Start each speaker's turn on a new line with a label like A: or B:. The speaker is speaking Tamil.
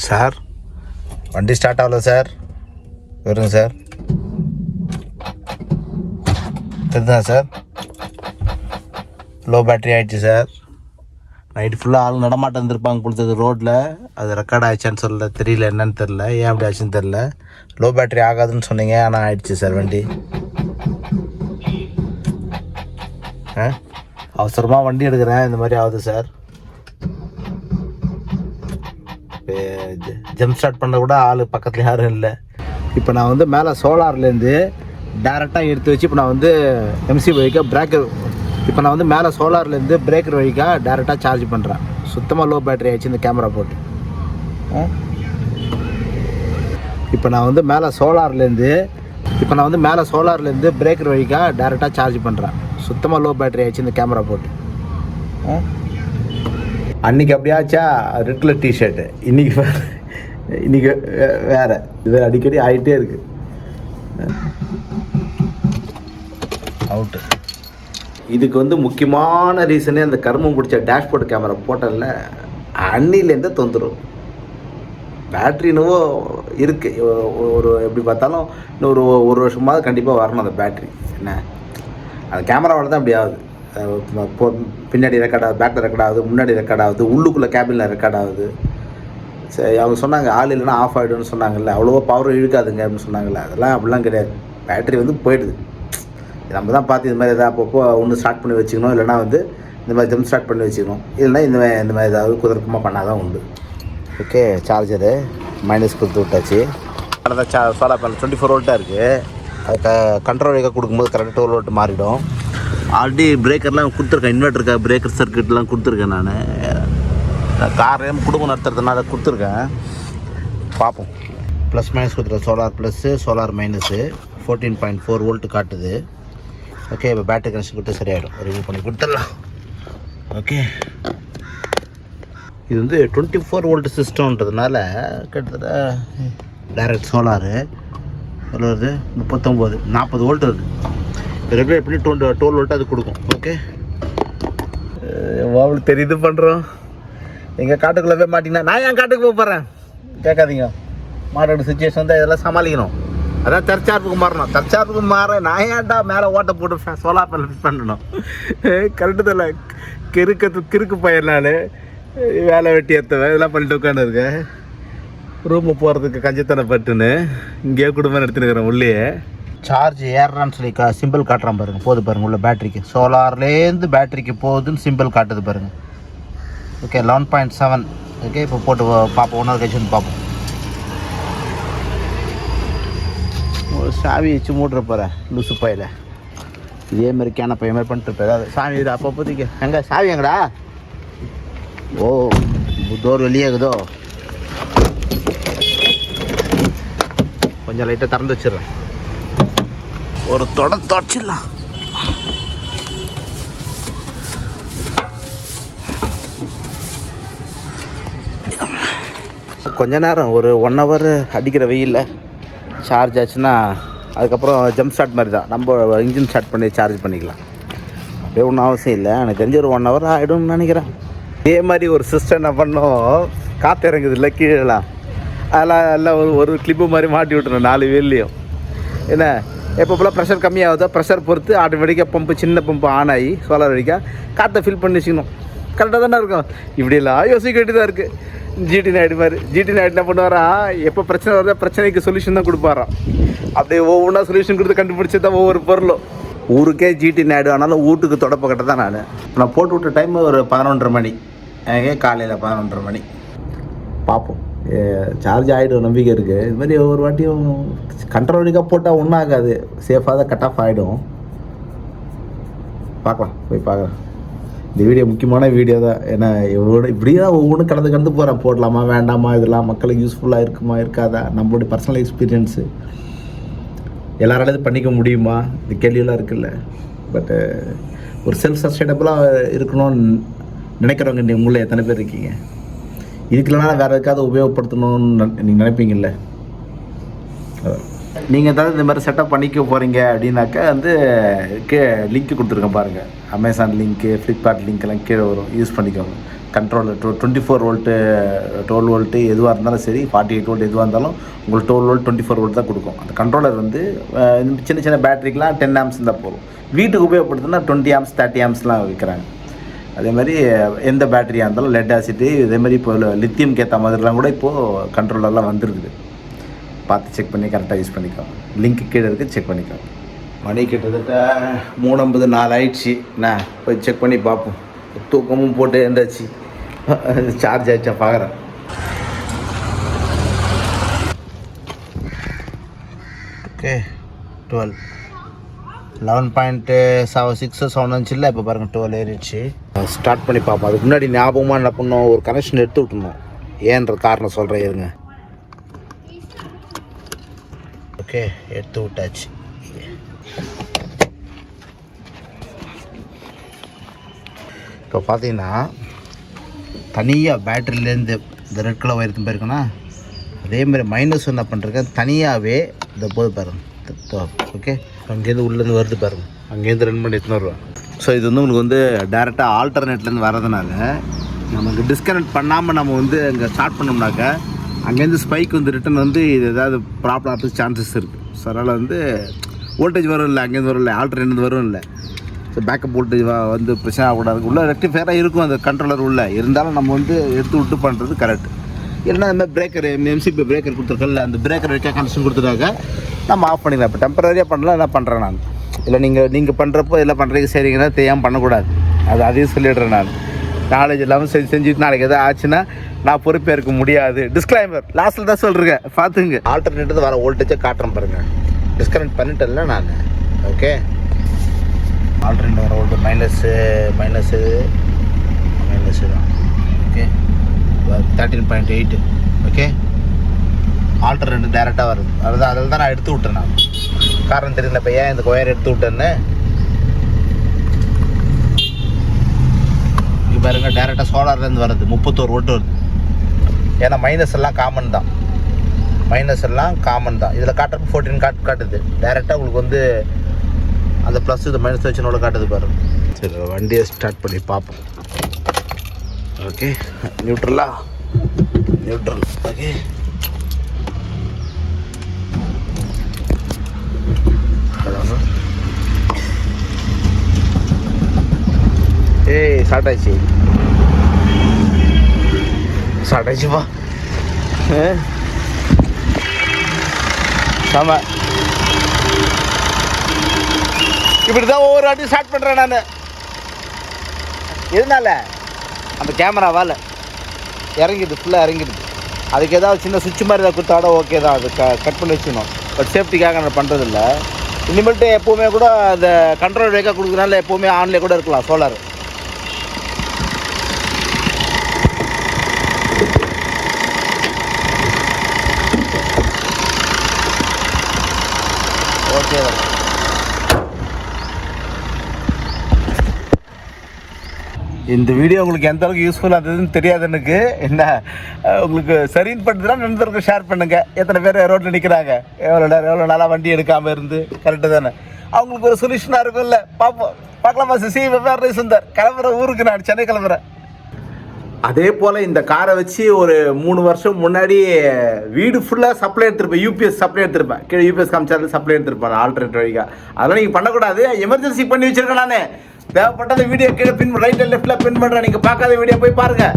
A: சார். வண்டி ஸ்டார்ட் ஆகல சார். வருங்க சார். தெரியுதா சார். லோ பேட்ரி ஆகிடுச்சு சார். நைட்டு ஃபுல்லாக ஆள் நடமாட்டம் இருந்திருப்பாங்க கொடுத்தது ரோட்டில் அது ரெக்கார்ட் ஆகிடுச்சான்னு சொல்ல தெரியல என்னன்னு தெரில ஏன் அப்படி ஆச்சுன்னு தெரில லோ பேட்ரி ஆகாதுன்னு சொன்னீங்க ஆனால் ஆயிடுச்சு சார் வண்டி. ஆ? அவசரமாக வண்டி எடுக்கிறேன் இந்த மாதிரி ஆகுது சார். ஜம்ப் ஸ்டார்ட் பண்ண கூட ஆள் பக்கத்தில் யாரும் இல்லை. இப்போ நான் வந்து மேலே சோலார்லேருந்து டேரெக்டாக எடுத்து வச்சு இப்போ நான் வந்து எம்சி வழிக்காக பிரேக்கர் இப்போ நான் வந்து மேலே சோலார்லேருந்து பிரேக்கர் வழிக்காக டேரெக்டாக சார்ஜ் பண்ணுறேன் சுத்தமாக லோ பேட்டரி ஆயிடுச்சு இந்த கேமரா போட்டு. இப்போ நான் வந்து மேலே சோலார்லேருந்து இப்போ நான் வந்து மேலே சோலார்லேருந்து பிரேக்கர் வழிக்காக டேரெக்டாக சார்ஜ் பண்ணுறேன் சுத்தமாக லோ பேட்டரி ஆயிடுச்சு இந்த கேமரா போட்டு. அன்னைக்கு அப்படியாச்சா? ரெட் கலர் டிஷர்ட்டு இன்றைக்கி இன்னைக்கு வேற. இது அடிக்கடி ஆகிட்டே இருக்கு. அவுட்டு இதுக்கு வந்து முக்கியமான ரீசனே அந்த கருமம் பிடிச்ச டேஷ்போர்ட் கேமரா போட்டல அன்னிலேருந்தே தொந்தரும் பேட்ரி என்னவோ இருக்கு. ஒ- ஒரு எப்படி பார்த்தாலும் இன்னொரு ஒரு வருஷமாவது கண்டிப்பாக வரணும் அந்த பேட்ரி என்ன? அந்த கேமராவில் தான் அப்படி ஆகுது. பின்னாடி ரெக்கார்ட் ஆகுது பேக்கில் ரெக்கார்ட் ஆகுது முன்னாடி ரெக்கார்ட் ஆகுது உள்ளுக்குள்ளே கேபினில் ரெக்கார்ட் ஆகுது. சரி அவங்க சொன்னாங்க ஆள் இல்லைன்னா ஆஃப் ஆகிடும்னு சொன்னாங்கல்ல அவ்வளோவா பவர் இழுக்காதுங்க அப்படின்னு சொன்னாங்கல்ல அதெல்லாம் அப்படிலாம் கிடையாது. பேட்டரி வந்து போயிடுது. நம்ம தான் பார்த்து இது மாதிரி எதாவது அப்பப்போ ஒன்று ஸ்டார்ட் பண்ணி வச்சுக்கணும் இல்லைனா வந்து இந்த மாதிரி ஜம்ப் ஸ்டார்ட் பண்ணி வச்சுக்கணும். இல்லைன்னா இந்த மாதிரி இந்த மாதிரி ஏதாவது குதர்க்கமாக பண்ணால் தான் உண்டு ஓகே சார்ஜரு மைனஸ் கொடுத்து விட்டாச்சு. அடுத்த சா சோலார் பேனல் டுவெண்ட்டி ஃபோர் வோல்ட்டாக இருக்குது அது க கண்ட்ரோல் வைக்க கொடுக்கும்போது கரெக்டாக டுவெல் வோல்ட் மாறிடும். ஆல்ரெடி பிரேக்கர்லாம் கொடுத்துருக்கேன் இன்வெர்ட்டருக்கா பிரேக்கர் சர்க்கியூட்லாம் கொடுத்துருக்கேன் நான். காரையும் குடும்பம் நடத்துறதுனால கொடுத்துருக்கேன். பார்ப்போம். ப்ளஸ் மைனஸ் கொடுத்துருக்கேன் solar plus solar minus fourteen point four volt காட்டுது. ஓகே இப்போ பேட்டரி கனெக்ஷன் கொடுத்து சரியாயிடும். ரிமூவ் பண்ணி கொடுத்துடலாம். ஓகே இது வந்து டுவெண்ட்டி ஃபோர் வோல்ட் சிஸ்டம்ன்றதுனால கிட்டத்தட்ட டைரக்ட் சோலாரு எவ்வளோ வருது? முப்பத்தொம்போது நாற்பது வோல்ட் வருது. ரெகுலேட் பண்ணி டுவெண்ட்டி டுவெல் வோல்ட் அது கொடுக்கும். ஓகே எவ்வளோ தெரியுது பண்ணுறோம் எங்கள் காட்டுக்குள்ளே போய் மாட்டிங்கன்னா நான் என் காட்டுக்கு போக போகிறேன் கேட்காதீங்க. மாட்டோட சுச்சுவேஷன் தான் இதெல்லாம் சமாளிக்கணும். அதான் தற்சார்புக்கு மாறணும். தற்சார்புக்கு மாற நான் ஏன்டா மேலே ஓட்ட போட்டு சோலார் பேனல் ஃபிட் பண்ணணும்? கரெக்டு தெரியல கிறுக்கு கிறுக்கு பையன் வேலை வெட்டி ஏற்றுவேன் இதெல்லாம் பண்ணிட்டு உட்காந்துருக்கேன் ரூமு போகிறதுக்கு கஞ்சத்தனை பட்டுன்னு. இங்கேயே குடும்பம் நடத்தினுக்கிறேன் உள்ளே சார்ஜ் ஏறுறான்னு சொல்லி கா சிம்பிள் காட்டுறான் பாருங்க. போகுது பாருங்கள் உள்ள பேட்டரிக்கு சோலார்லேருந்து பேட்டரிக்கு போகுதுன்னு சிம்பிள் காட்டுது பாருங்கள் okay eleven point seven okay இப்போ போட்டு பார்ப்போம் ஒன்றரை கழிச்சு வந்து பார்ப்போம் ஒரு சாவி வச்சு மூடுற போகிற லூசு பையில. இதே மாதிரி கேன பையன் மாதிரி பண்ணிட்டு ஏதாவது சாமி இது அப்பப்போதைக்கு எங்கே? சாவி எங்கடா? ஓ டோர் வெளியே இருக்குதோ கொஞ்சம் லைட்டாக திறந்து வச்சிடுறேன். ஒரு தொட தொடச்சிடலாம். கொஞ்ச நேரம் ஒரு ஒன் ஹவர் அடிக்கிற வெயிலில் சார்ஜ் ஆச்சுன்னா அதுக்கப்புறம் ஜம்ப் ஸ்டார்ட் மாதிரி தான். நம்ம இன்ஜின் ஸ்டார்ட் பண்ணி சார்ஜ் பண்ணிக்கலாம். அப்படியே ஒன்றும் அவசியம் இல்லை. எனக்கு தெரிஞ்ச ஒரு ஒன் ஹவர் ஆகிடும்னு நினைக்கிறேன். இதே மாதிரி ஒரு சிஸ்டம் என்ன பண்ணோம்? காற்று இறங்குது இல்லை கீழெலாம் அதெல்லாம் எல்லாம் ஒரு ஒரு கிளிப்பு மாதிரி மாட்டி விட்டுறோம் நாலு வீல்லையும் என்ன? எப்போ போல் ப்ரெஷர் கம்மியாகுதோ ப்ரெஷர் பொறுத்து ஆட்டோமேட்டிக்காக பம்பு சின்ன பம்பு ஆன் ஆகி சோலார் வழிக்காக காற்றை ஃபில் பண்ணி வச்சுக்கணும். கரெக்டாக தானே இருக்கும்? இப்படியெல்லாம் யோசிக்க வேண்டியதாக இருக்குது ஜிடி நாயுடு மாதிரி. ஜிடி நாயுடு என்ன பண்ணுவாரா? எப்போ பிரச்சனை வருதோ பிரச்சனைக்கு சொல்யூஷன் தான் கொடுப்பாராம் அப்படியே ஒவ்வொன்றா சொல்யூஷன் கொடுத்து கண்டுபிடிச்சி தான் ஒவ்வொரு பொருளும். ஊருக்கே ஜிடி நாயுடு ஆனாலும் வீட்டுக்கு தொடப்ப கட்ட தான் நான் நான் போட்டு விட்ட டைம் ஒரு பதினொன்றரை மணி. எனக்கே காலையில் பதினொன்றரை மணி. பார்ப்போம் சார்ஜ் ஆகிடும் நம்பிக்கை இருக்குது இது மாதிரி ஒவ்வொரு வாட்டியும் கண்ட்ரோலிக்காக போட்டால் ஒன்றும் ஆகாது. சேஃபாக தான் கட் ஆஃப் ஆகிடும் பார்க்கலாம் போய் பார்க்கலாம். இந்த வீடியோ முக்கியமான வீடியோ தான். ஏன்னா எவ்வளோ இப்படியே ஒவ்வொன்றும் கடந்து கடந்து போகிறேன் போடலாமா வேண்டாமா இதெல்லாம் மக்களுக்கு யூஸ்ஃபுல்லாக இருக்குமா இருக்காதா? நம்மளுடைய பர்சனல் எக்ஸ்பீரியன்ஸு எல்லாராலும் இது பண்ணிக்க முடியுமா? இந்த கேள்வியெல்லாம் இருக்குல்ல. பட்டு ஒரு செல்ஃப் சஸ்டைனபிளாக இருக்கணும்னு நினைக்கிறவங்க நீ உங்களில் எத்தனை பேர் இருக்கீங்க? இதுக்கு இல்லைனா வேறு எதுக்காவது உபயோகப்படுத்தணும்னு நீங்கள் நினைப்பீங்கல்ல? நீங்கள் ஏதாவது இந்த மாதிரி செட்டப் பண்ணிக்க போகிறீங்க அப்படின்னாக்கா வந்து கே லிங்க் கொடுத்துருக்கேன் பாருங்கள் அமேசான் லிங்க்கு ஃப்ளிப்கார்ட் லிங்க்லாம் கீழே வரும். யூஸ் பண்ணிக்கோங்க. Controller டொ twenty four volt twelve volt எதுவாக இருந்தாலும் சரி ஃபார்ட்டி எயிட் வோல்ட் எதுவாக இருந்தாலும் உங்களுக்கு twelve volt twenty four volt தான் கொடுக்கும். அந்த கண்ட்ரோலர் வந்து சின்ன சின்ன பேட்டரிக்கெலாம் டென் ஆம்ஸ் இருந்தால் போதும். வீட்டுக்கு உபயோகப்படுத்துனா டுவெண்ட்டி ஆம்ஸ் தேர்ட்டி ஆம்ஸ்லாம் விற்கிறாங்க. அதே மாதிரி எந்த பேட்டரியாக இருந்தாலும் லெட் ஆசிட்டு இதே மாதிரி இப்போ லித்தியம்க்கு ஏற்ற மாதிரிலாம் கூட இப்போது கண்ட்ரோலர்லாம் வந்துருக்குது. பார்த்து செக் பண்ணி கரெக்டாக யூஸ் பண்ணிக்கோங்க லிங்க் கீழே இருக்குது செக் பண்ணிக்கோங்க மணி கிட்டத்தட்ட மூணு ஐம்பது நாலு ஆயிடுச்சு. என்ன போய் செக் பண்ணி பார்ப்போம். தூக்கமும் போட்டு எழுந்தாச்சு சார்ஜ் ஆயிடுச்சா பார்க்குறேன். Okay twelve eleven point seven six seven வந்துச்சு இல்லை இப்போ பாருங்கள் டுவெல் ஏறிடுச்சு. ஸ்டார்ட் பண்ணி பார்ப்போம். அதுக்கு முன்னாடி ஞாபகமாக என்ன பண்ணோம்? ஒரு கனெக்ஷன் எடுத்து விட்டுணும் ஏன்ற காரணம் சொல்கிறேன் இருங்க. ஓகே எடுத்து விட்டாச்சு. இப்போ பார்த்தீங்கன்னா தனியாக பேட்டரியிலேருந்து இந்த ரெட் கலர் வயிறு போயிருக்குன்னா அதே மாதிரி மைனஸ் என்ன பண்ணுறேன் தனியாகவே இந்த போது பாருங்க. ஓகே? அங்கேருந்து உள்ளேருந்து வருது பாருங்க. அங்கேருந்து ரன் பண்ணி எடுத்துன்னு வருவேன் ஸோ இது வந்து உங்களுக்கு வந்து டேரெக்டாக ஆல்டர்னேட்லேருந்து வரதுனால நமக்கு டிஸ்கனெக்ட் பண்ணாமல் நம்ம வந்து அங்கே ஸ்டார்ட் பண்ணோம்னாக்க அங்கேருந்து ஸ்பைக் வந்து ரிட்டன் வந்து இது ஏதாவது ப்ராப்ளம் ஆகிறதுக்கு சான்சஸ் இருக்குது ஸோ அதனால் வந்து வோல்டேஜ் வரும் இல்லை அங்கேருந்து வரும் இல்லை ஆல்டர்னேட் வரும் இல்லை. ஸோ பேக்கப் வோல்டேஜ் வந்து பிரச்சனை ஆகக்கூடாது. உள்ள ரெக்டிஃபேராக இருக்கும் அந்த கண்ட்ரோலர் உள்ள. இருந்தாலும் நம்ம வந்து எடுத்து விட்டு பண்ணுறது கரெக்ட் இல்லைன்னா இந்த மாதிரி பிரேக்கர் எம்சிபி பிரேக்கர் கொடுத்துருக்கல அந்த பிரேக்கர் வைக்க கனெக்ஷன் கொடுத்துட்டாக்க நம்ம ஆஃப் பண்ணிடலாம் இப்போ டெம்பரரியாக பண்ணலாம் எல்லாம் பண்ணுறேன் நான். இல்லை நீங்கள் நீங்கள் பண்ணுறப்போ எல்லாம் பண்ணுறீங்க சரிங்கன்னா தெரியாமல் பண்ணக்கூடாது. அது அதையும் சொல்லிடுறேன் நான். நாலேஜ் இல்லாமல் செஞ்சு செஞ்சுட்டு நாளைக்கு எதாவது ஆச்சுன்னா நான் பொறுப்பேற்க முடியாது. டிஸ்க்ளைமர் லாஸ்ட்டில் தான் சொல்கிறேன் பார்த்துங்க. ஆல்டர்னேட்டிவ் வர வோல்டேஜை காட்டுறேன் பாருங்கள் டிஸ்கனெக்ட் பண்ணிட்டேன்ல நான். ஓகே ஆல்டர்னேட் வர வோல்டேஜ் மைனஸ்ஸு மைனஸு மைனஸு தான். Okay thirteen point eight okay alternate டேரெக்டாக வருது. அதுதான் அதில் தான் நான் எடுத்து விட்டேன் நான். காரணம் தெரியல இப்போ ஏன் இந்த ஒயர் எடுத்து விட்டேன்னு? இருக்குது பாருங்க டேரெக்டாக சோலார்லேருந்து வருது முப்பத்தோரு ஓட்டு வருது. ஏன்னா மைனஸ் எல்லாம் காமன் தான். மைனஸ் எல்லாம் காமன் தான். இதில் காட்டுறப்ப ஃபோர்டீன் காட்டு காட்டுது. டேரெக்டாக உங்களுக்கு வந்து அந்த ப்ளஸ் இது மைனஸ் வச்சுனோட காட்டுது பாருங்க. சரி வண்டியை ஸ்டார்ட் பண்ணி பார்ப்போம். ஓகே நியூட்ரலா நியூட்ரல் ஓகே ஸ்டார்ட் ஆச்சுப்பா ஆமா. இப்படி தான் ஒவ்வொரு வாட்டி ஸ்டார்ட் பண்ணுறேன் நான். எதனால? அந்த கேமராவால் இறங்கிடுது ஃபுல்லாக இறங்கிடுது. அதுக்கு ஏதாவது சின்ன சுவிட்ச் மாதிரி ஏதாவது கொடுத்தாட ஓகே தான். அது க கட் பண்ணி வச்சுக்கணும் பட் சேஃப்டிக்காக நான் பண்ணுறதில்ல இனிமேல்ட்டு எப்போவுமே கூட அந்த கண்ட்ரோல் ரேக்காக கொடுக்குறனால எப்போவுமே ஆன்லேயே கூட இருக்கலாம் சோலார் ஓகே தான் இந்த வீடியோ உங்களுக்கு எந்த அளவுக்கு யூஸ்ஃபுல்லாக இருந்ததுன்னு தெரியாது எனக்கு. என்ன உங்களுக்கு சரின்னு பட்டுதுன்னா நண்பர்களுக்கு ஷேர் பண்ணுங்கள் எத்தனை பேர் ரோட்டில் நிற்கிறாங்க எவ்வளோ நேரம் எவ்வளோ நாளாக வண்டி எடுக்காமல் இருந்து? கரெக்டு தானே. அவங்களுக்கு ஒரு சொல்யூஷனாக இருக்கும்ல. பார்ப்போம் பார்க்கலாமா சிசி வெவ்வேறு சுந்தர் கிளம்புற ஊருக்கு நான் சென்னை கிளம்புறேன். அதே போல் இந்த காரை வச்சு ஒரு மூணு வருஷம் முன்னாடி வீடு ஃபுல்லாக சப்ளை எடுத்திருப்பேன். யூபிஎஸ் சப்ளை எடுத்திருப்பேன். கீழே யூபிஎஸ் காமிச்சாலும் சப்ளை எடுத்திருப்பேன். ஆல்டர்னேட் வழிக்கா. அதெல்லாம் நீங்கள் பண்ணக்கூடாது. எமர்ஜென்சி பண்ணி வச்சிருக்கேன் நான். தேவைப்பட்ட வீடியோ கீழே பின் ரைட்டில் லெஃப்ட்டில் பின் பண்ணுறேன் நீங்கள் பார்க்காத வீடியோ போய் பாருங்கள்